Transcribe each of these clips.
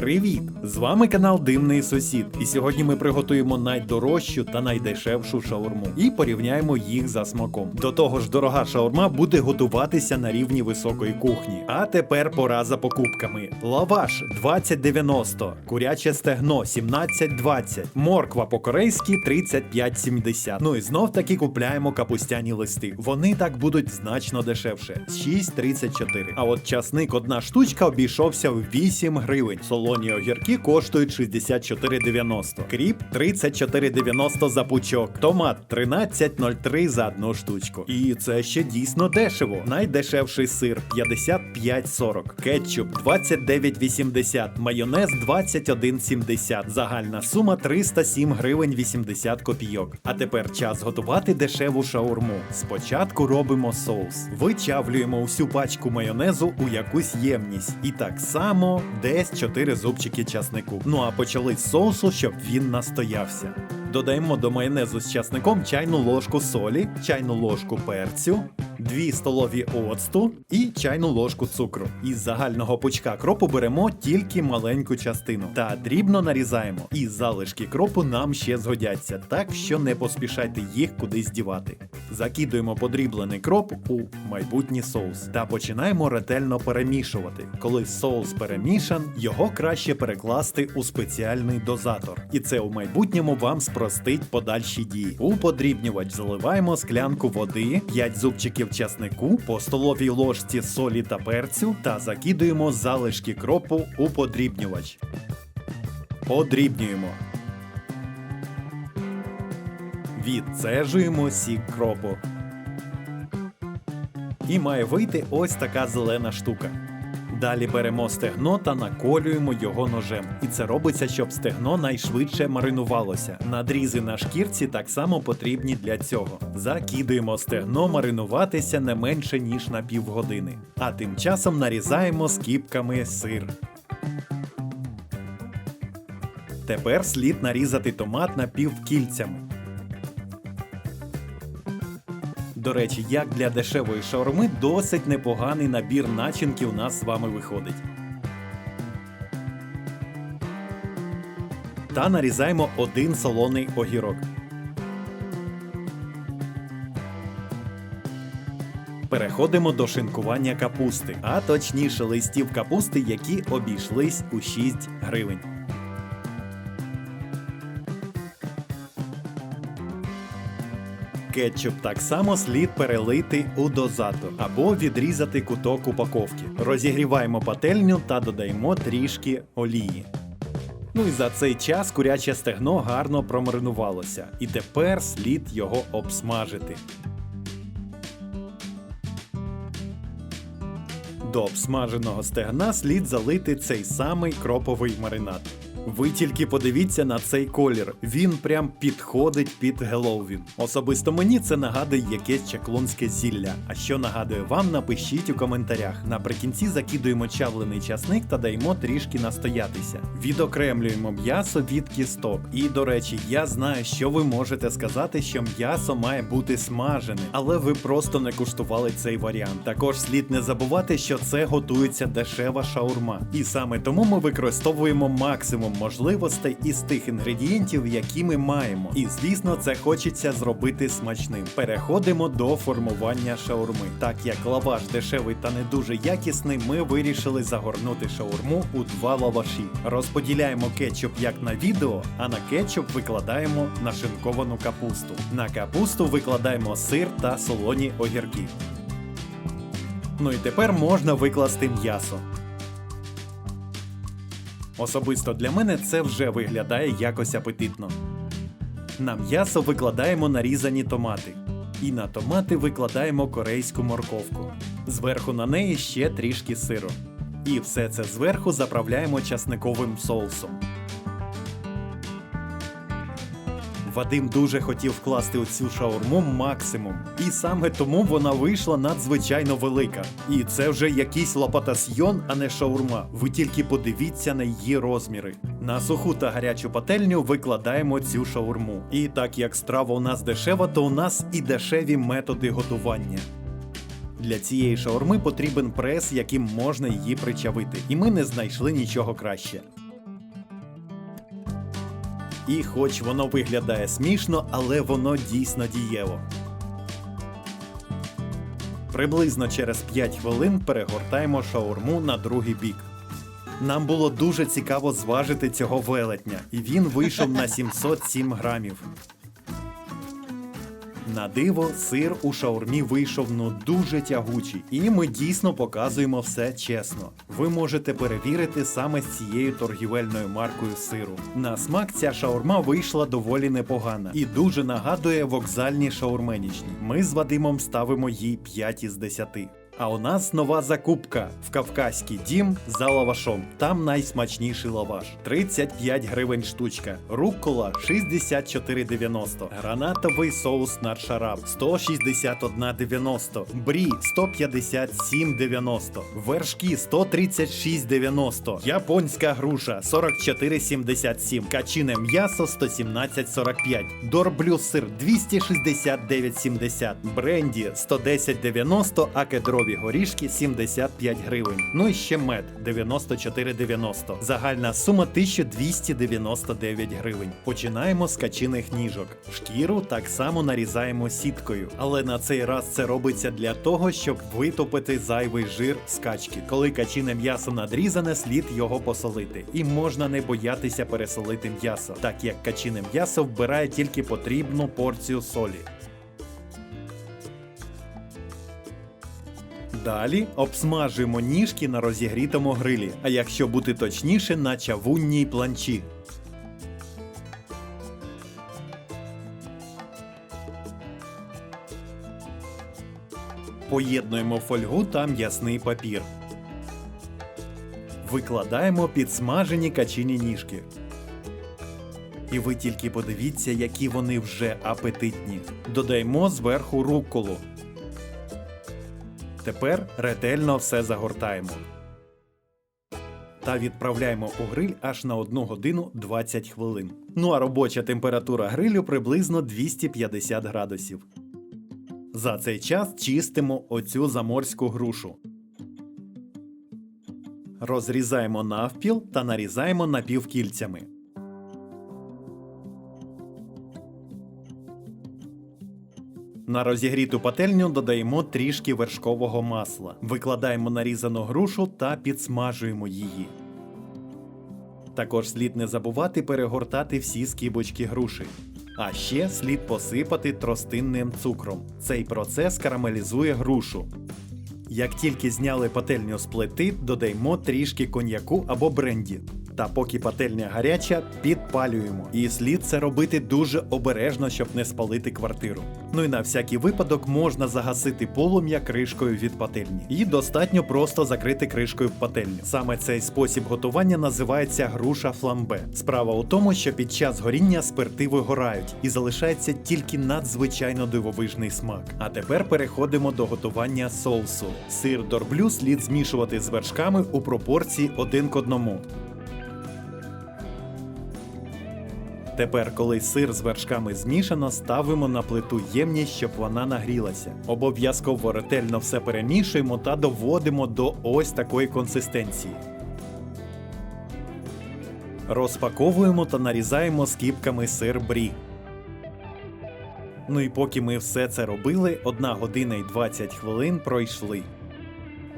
Привіт! З вами канал Димний Сусід. І сьогодні ми приготуємо найдорожчу та найдешевшу шаурму і порівняємо їх за смаком. До того ж, дорога шаурма буде готуватися на рівні високої кухні. А тепер пора за покупками: лаваш 2090, куряче стегно 1720, морква по-корейськи 3570. Ну і знов таки купляємо капустяні листи. Вони так будуть значно дешевше 6,34. А от часник одна штучка обійшовся в 8 гривень. Солоні огірки коштують 64,90. Кріп 34,90 за пучок. Томат 13,03 за одну штучку. І це ще дійсно дешево. Найдешевший сир 55,40. Кетчуп 29,80. Майонез 21,70. Загальна сума 307 гривень 80 копійок. А тепер час готувати дешеву шаурму. Спочатку робимо соус. Вичавлюємо всю пачку майонезу у якусь ємність. І так само десь 4 зубчики часнику. Ну а почали з соусу, щоб він настоявся. Додаємо до майонезу з часником чайну ложку солі, чайну ложку перцю, 2 столові оцту і чайну ложку цукру. Із загального пучка кропу беремо тільки маленьку частину та дрібно нарізаємо. І залишки кропу нам ще згодяться, так що не поспішайте їх кудись дівати. Закидуємо подріблений кроп у майбутній соус та починаємо ретельно перемішувати. Коли соус перемішан, його краще перекласти у спеціальний дозатор. І це у майбутньому вам спростить подальші дії. У подрібнювач заливаємо склянку води, 5 зубчиків часнику, по столовій ложці солі та перцю та закидуємо залишки кропу у подрібнювач. Подрібнюємо. Відцежуємо сік кропу. І має вийти ось така зелена штука. Далі беремо стегно та наколюємо його ножем. І це робиться, щоб стегно найшвидше маринувалося. Надрізи на шкірці так само потрібні для цього. Закидуємо стегно маринуватися не менше ніж на півгодини. А тим часом нарізаємо скіпками сир. Тепер слід нарізати томат напівкільцями. До речі, як для дешевої шаурми, досить непоганий набір начинки у нас з вами виходить. Та нарізаємо один солоний огірок. Переходимо до шинкування капусти, а точніше листів капусти, які обійшлись у 6 гривень. Кетчуп так само слід перелити у дозатор або відрізати куток упаковки. Розігріваємо пательню та додаємо трішки олії. Ну і за цей час куряче стегно гарно промаринувалося, і тепер слід його обсмажити. До обсмаженого стегна слід залити цей самий кроповий маринад. Ви тільки подивіться на цей колір. Він прям підходить під Геловін. Особисто мені це нагадує якесь чаклунське зілля. А що нагадує вам, напишіть у коментарях. Наприкінці закидуємо чавлений часник та даємо трішки настоятися. Відокремлюємо м'ясо від кісток. І до речі, я знаю, що ви можете сказати, що м'ясо має бути смажене, але ви просто не куштували цей варіант. Також слід не забувати, що це готується дешева шаурма. І саме тому ми використовуємо максимум можливостей із тих інгредієнтів, які ми маємо. І звісно, це хочеться зробити смачним. Переходимо до формування шаурми. Так як лаваш дешевий та не дуже якісний, ми вирішили загорнути шаурму у два лаваші. Розподіляємо кетчуп як на відео, а на кетчуп викладаємо нашинковану капусту. На капусту викладаємо сир та солоні огірки. Ну і тепер можна викласти м'ясо. Особисто для мене це вже виглядає якось апетитно. На м'ясо викладаємо нарізані томати. І на томати викладаємо корейську морковку. Зверху на неї ще трішки сиру. І все це зверху заправляємо часниковим соусом. Вадим дуже хотів вкласти у цю шаурму максимум, і саме тому вона вийшла надзвичайно велика. І це вже якийсь лопатасьйон, а не шаурма. Ви тільки подивіться на її розміри. На суху та гарячу пательню викладаємо цю шаурму. І так як страва у нас дешева, то у нас і дешеві методи готування. Для цієї шаурми потрібен прес, яким можна її причавити, і ми не знайшли нічого краще. І хоч воно виглядає смішно, але воно дійсно дієво. Приблизно через 5 хвилин перегортаємо шаурму на другий бік. Нам було дуже цікаво зважити цього велетня, і він вийшов на 707 грамів. На диво, сир у шаурмі вийшов ну дуже тягучий, і ми дійсно показуємо все чесно. Ви можете перевірити саме з цією торгівельною маркою сиру. На смак ця шаурма вийшла доволі непогана і дуже нагадує вокзальні шаурменічні. Ми з Вадимом ставимо їй 5 із 10. А у нас нова закупка в Кавказький дім за лавашом. Там найсмачніший лаваш. 35 гривень штучка. Руккола 64,90. Гранатовий соус наршараб 161,90. Брі 157,90. Вершки 136,90. Японська груша 44,77. Качине м'ясо 117,45. Дорблю сир 269,70. Бренді 110,90, а кедрові горішки 75 гривень. Ну і ще мед 94,90. Загальна сума 1299 гривень. Починаємо з качиних ніжок. Шкіру так само нарізаємо сіткою, але на цей раз це робиться для того, щоб витопити зайвий жир з качки. Коли качине м'ясо надрізане, слід його посолити. І можна не боятися пересолити м'ясо, так як качине м'ясо вбирає тільки потрібну порцію солі. Далі обсмажуємо ніжки на розігрітому грилі, а якщо бути точніше, на чавунній планчі. Поєднуємо фольгу та м'ясний папір. Викладаємо підсмажені качині ніжки. І ви тільки подивіться, які вони вже апетитні. Додаємо зверху рукколу. Тепер ретельно все загортаємо. Та відправляємо у гриль аж на 1 годину 20 хвилин. Ну а робоча температура грилю приблизно 250 градусів. За цей час чистимо оцю заморську грушу. Розрізаємо навпіл та нарізаємо напівкільцями. На розігріту пательню додаємо трішки вершкового масла, викладаємо нарізану грушу та підсмажуємо її. Також слід не забувати перегортати всі скибочки груші. А ще слід посипати тростинним цукром. Цей процес карамелізує грушу. Як тільки зняли пательню з плити, додаємо трішки коньяку або бренді. Та поки пательня гаряча, підпалюємо. І слід це робити дуже обережно, щоб не спалити квартиру. Ну і на всякий випадок можна загасити полум'я кришкою від пательні. І достатньо просто закрити кришкою пательню. Саме цей спосіб готування називається груша фламбе. Справа у тому, що під час горіння спирти вигорають і залишається тільки надзвичайно дивовижний смак. А тепер переходимо до готування соусу. Сир дорблю слід змішувати з вершками у пропорції один к одному. Тепер, коли сир з вершками змішано, ставимо на плиту ємність, щоб вона нагрілася. Обов'язково ретельно все перемішуємо та доводимо до ось такої консистенції. Розпаковуємо та нарізаємо скіпками сир брі. Ну і поки ми все це робили, 1 година і 20 хвилин пройшли.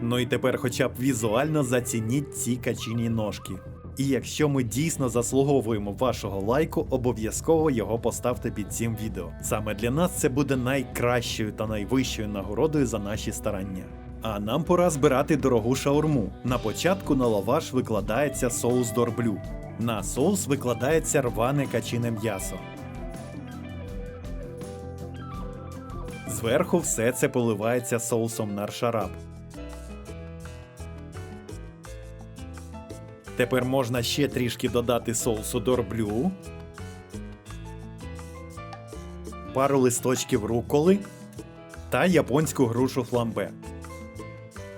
Ну і тепер хоча б візуально зацініть ці качині ножки. І якщо ми дійсно заслуговуємо вашого лайку, обов'язково його поставте під цим відео. Саме для нас це буде найкращою та найвищою нагородою за наші старання. А нам пора збирати дорогу шаурму. На початку на лаваш викладається соус дорблю. На соус викладається рване качине м'ясо. Зверху все це поливається соусом наршараб. Тепер можна ще трішки додати соусу дорблю, пару листочків руколи та японську грушу фламбе.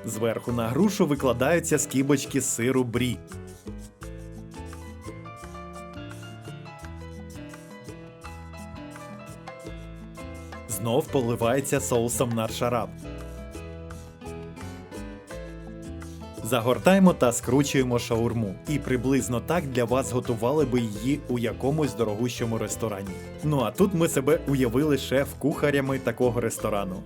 Зверху на грушу викладаються скибочки сиру брі. Знов поливається соусом наршараб. Загортаємо та скручуємо шаурму. І приблизно так для вас готували би її у якомусь дорогущому ресторані. Ну а тут ми себе уявили шеф-кухарями такого ресторану.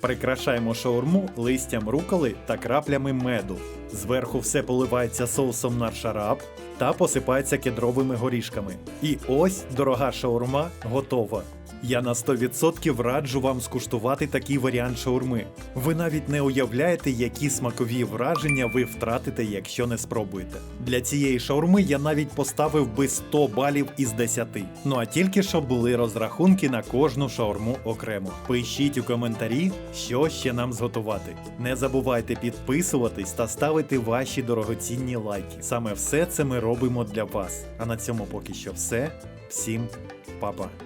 Прикрашаємо шаурму листям руколи та краплями меду. Зверху все поливається соусом на шараб та посипається кедровими горішками. І ось дорога шаурма готова. Я на 100% раджу вам скуштувати такий варіант шаурми. Ви навіть не уявляєте, які смакові враження ви втратите, якщо не спробуєте. Для цієї шаурми я навіть поставив би 100 балів із 10. Ну а тільки щоб були розрахунки на кожну шаурму окремо. Пишіть у коментарі, що ще нам зготувати. Не забувайте підписуватись та ставити ваші дорогоцінні лайки. Саме все це ми робимо для вас. А на цьому поки що все. Всім па-па.